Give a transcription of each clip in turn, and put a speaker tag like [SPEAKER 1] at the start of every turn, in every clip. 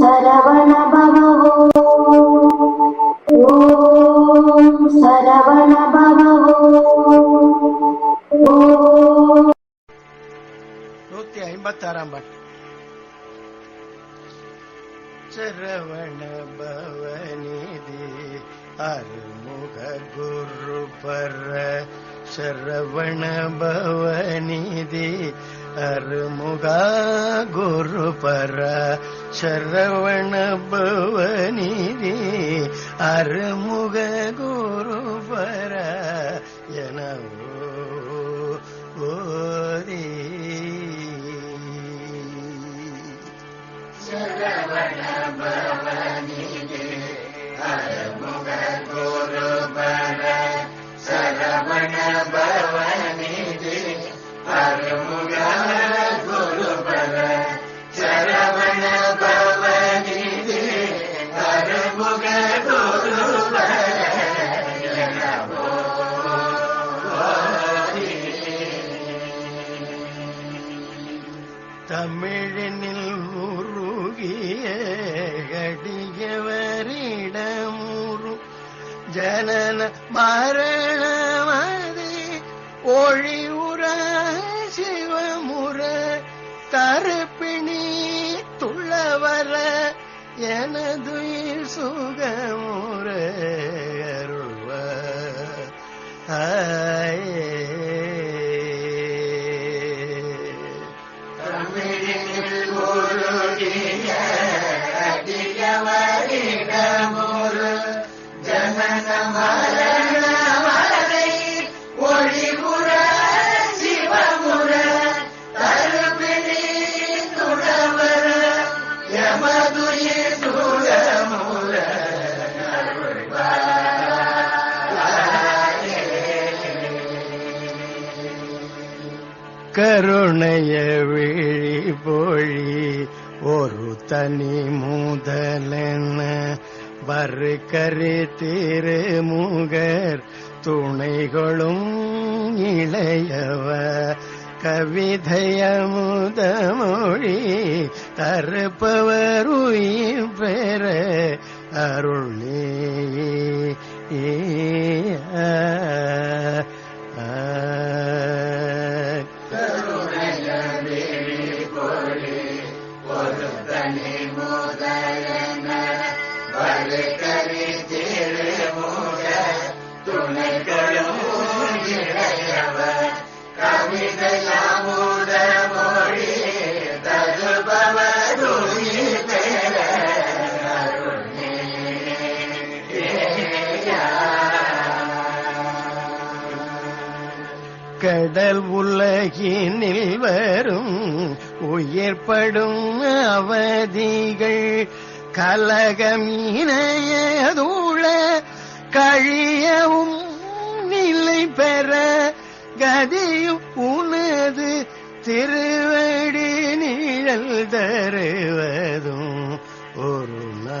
[SPEAKER 1] ಸರವಣ ಭವೋ ಓಂ ಸರವಣ ಭವೋ ನೂತ್ಯ
[SPEAKER 2] ಎಂಬತ್ತಾರಾಂ ಬಟ್ ಭವನಿಧಿ ಅರುಮುಖ ಗುರು ಪರ. ಶರವಣ ಭವನಿಧಿ ಅರುಮುಗ ಗುರು ಪರ. சரவணபவனிரே அருமுக குருபர பர சரவண பவநிதி அருமுக குருபர சரவணபவனிரே அருமுக குருபர தமிழனில் ஜனன மரணமதி ஒழி உற சிவமுற தருப்பிணி துள்ளவர எனது சுகமுற அருள்வ. ஆயே கருணைய விழி பொழி ஒரு தனி முதலென வரு கரு திருமுகர் துணைகளும் இளையவ கவிதையமுத மொழி தருப்பவர் உயிர் பெற அருளே more than கடல் உலகினில் வரும் உயிர்படும் அவதிகள் கலகமீனையதூழ கழியவும் நிலை பெற கதியும் உனது திருவடி நிழல் தருவதும் ஒரு நா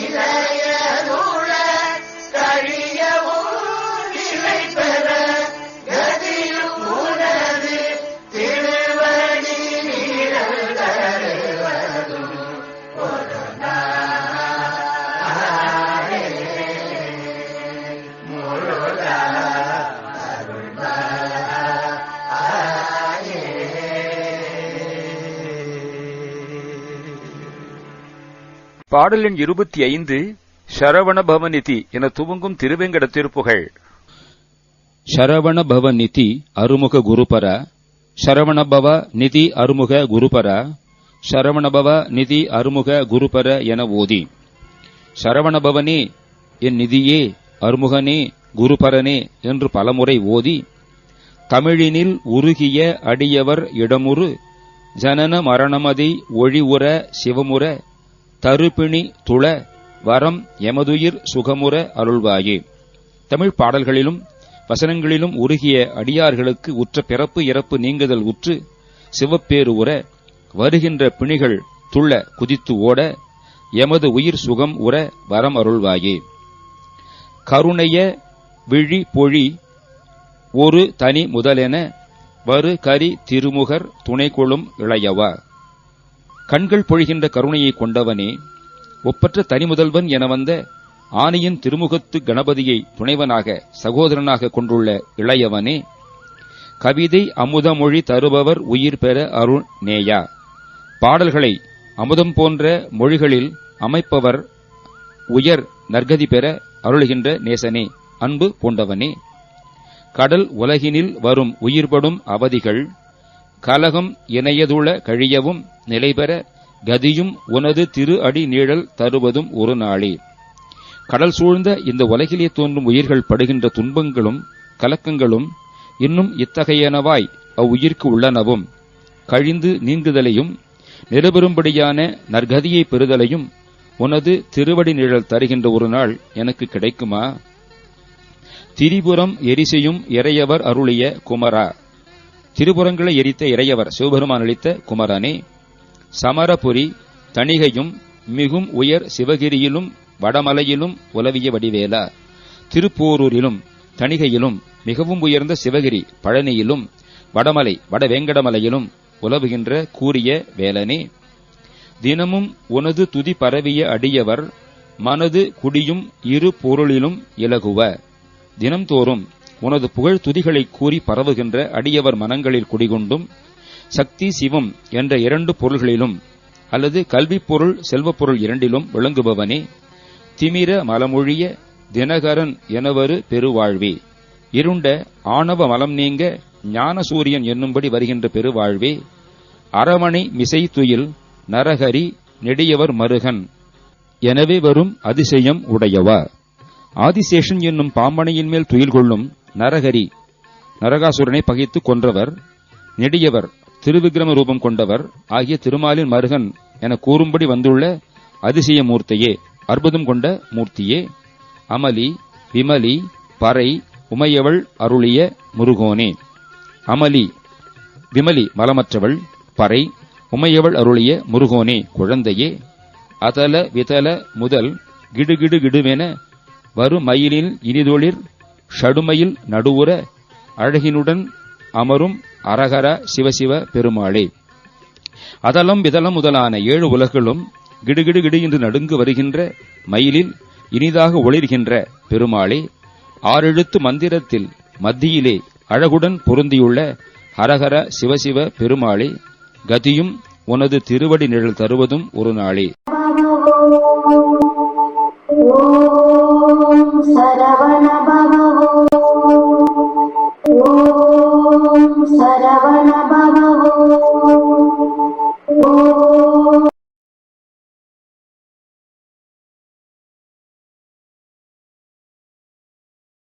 [SPEAKER 2] إذا
[SPEAKER 3] பாடல் எண் இருபத்தி ஐந்து சரவணபவநிதி என துவங்கும் திருவேங்கட திருப்புகழ்
[SPEAKER 4] சரவணபவ நிதி அருமுக குருபர சரவணபவ நிதி அருமுக குருபர சரவணபவ நிதி அருமுக குருபர என ஓதி சரவணபவனே என் நிதியே அருமுகனே குருபரனே என்று பலமுறை ஓதி தமிழினில் உருகிய அடியவர் இடமுறு ஜனன மரணமதி ஒழிவுற சிவமுற தருப்பிணி துள வரம் எமதுயிர் சுகமுற அருள்வாயே. தமிழ் பாடல்களிலும் வசனங்களிலும் உருகிய அடியார்களுக்கு உற்ற பிறப்பு இறப்பு நீங்குதல் உற்று சிவப்பேறு உற வருகின்ற பிணிகள் துள்ள குதித்து ஓட எமது உயிர் சுகம் உற வரம் அருள்வாயே. கருணைய விழி பொழி ஒரு தனி முதலென வரு கரி திருமுகர் துணை கொள்ளும் இளையவா. கண்கள் பொழிகின்ற கருணையை கொண்டவனே ஒப்பற்ற தனிமுதல்வன் என வந்த ஆனையின் திருமுகத்து கணபதியை துணைவனாக சகோதரனாக கொண்டுள்ள இளையவனே கவிதை அமுதமொழி தருபவர் உயிர் பெற அருள் நேயா. பாடல்களை அமுதம் போன்ற மொழிகளில் அமைப்பவர் உயர் நற்கதி பெற அருளுகின்ற நேசனே அன்பு பூண்டவனே. கடல் உலகினில் வரும் உயிர்படும் அவதிகள் கலகம் இணையதுள கழியவும் நிலைபெற கதியும் உனது திரு அடி நீழல் தருவதும் ஒரு நாளே. கடல் சூழ்ந்த இந்த உலகிலே தோன்றும் உயிர்கள் படுகின்ற துன்பங்களும் கலக்கங்களும் இன்னும் இத்தகையனவாய் அவ்வுயிர்க்கு உள்ளனவும். கழிந்து நீங்குதலையும் நிலபெறும்படியான நற்கதியை பெறுதலையும் உனது திருவடி நிழல் தருகின்ற ஒரு நாள் எனக்கு கிடைக்குமா? திரிபுரம் எரிசையும் இறையவர் அருளிய குமரா. திருபுறங்களை எரித்த இறையவர் சிவபெருமான் அளித்த குமரனே சமரபுரி தணிகையும் மிகும் உயர் சிவகிரியிலும் வடமலையிலும் உலவிய வடிவேலா. திருப்போரூரிலும் தணிகையிலும் மிகவும் உயர்ந்த சிவகிரி பழனியிலும் வடமலை வடவேங்கடமலையிலும் உலவுகின்ற கூறிய வேலனே. தினமும் உனது துதி பரவிய அடியவர் மனது குடியும் இரு பொருளிலும் இலகுவ. தினம்தோறும் உனது புகழ் துதிகளை கூறி பரவுகின்ற அடியவர் மனங்களில் குடிகொண்டும் சக்தி சிவம் என்ற இரண்டு பொருள்களிலும் அல்லது கல்விப்பொருள் செல்வப் பொருள் இரண்டிலும் விளங்குபவனே திமிர மலமொழிய தினகரன் எனவரு பெருவாழ்வே. இருண்ட ஆணவ மலம் நீங்க ஞானசூரியன் என்னும்படி வருகின்ற பெருவாழ்வே. அரவணை மிசை துயில் நரஹரி நெடியவர் மருகன் எனவே வரும் அதிசயம் உடையவா. ஆதிசேஷன் என்னும் பாம்பனையின் மேல் துயில் கொள்ளும் நரகரி. நரகாசுரனை பகைத்து கொன்றவர் நெடியவர் திருவிக்ரம ரூபம் கொண்டவர் ஆகிய திருமாலின் மருகன் என கூறும்படி வந்துள்ள அதிசய மூர்த்தியே அற்புதம் கொண்ட மூர்த்தியே. அமலி விமலி பறை உமையவள் அருளிய முருகோனே. அமலி விமலி மலமற்றவள் பறை உமையவள் அருளிய முருகோனே குழந்தையே. அதல விதல முதல் கிடுகிடு கிடுவென வருமயிலில் இனிதொளிர் ஷடுமையில் நடுவுற அழகினுடன் அமரும் அரகர சிவசிவ பெருமாளே. அதலம் விதலம் முதலான ஏழு உலகளும் கிடுகிடு கிடு என்று நடுங்கு வருகின்ற மயிலில் இனிதாக ஒளிர்கின்ற பெருமாளே ஆறெழுத்து மந்திரத்தில் மத்தியிலே அழகுடன் பொருந்தியுள்ள ஹரஹர சிவசிவ பெருமாளே கதியும் உனது திருவடி நிழல் தருவதும் ஒரு நாளே.
[SPEAKER 1] சரவண பவவோ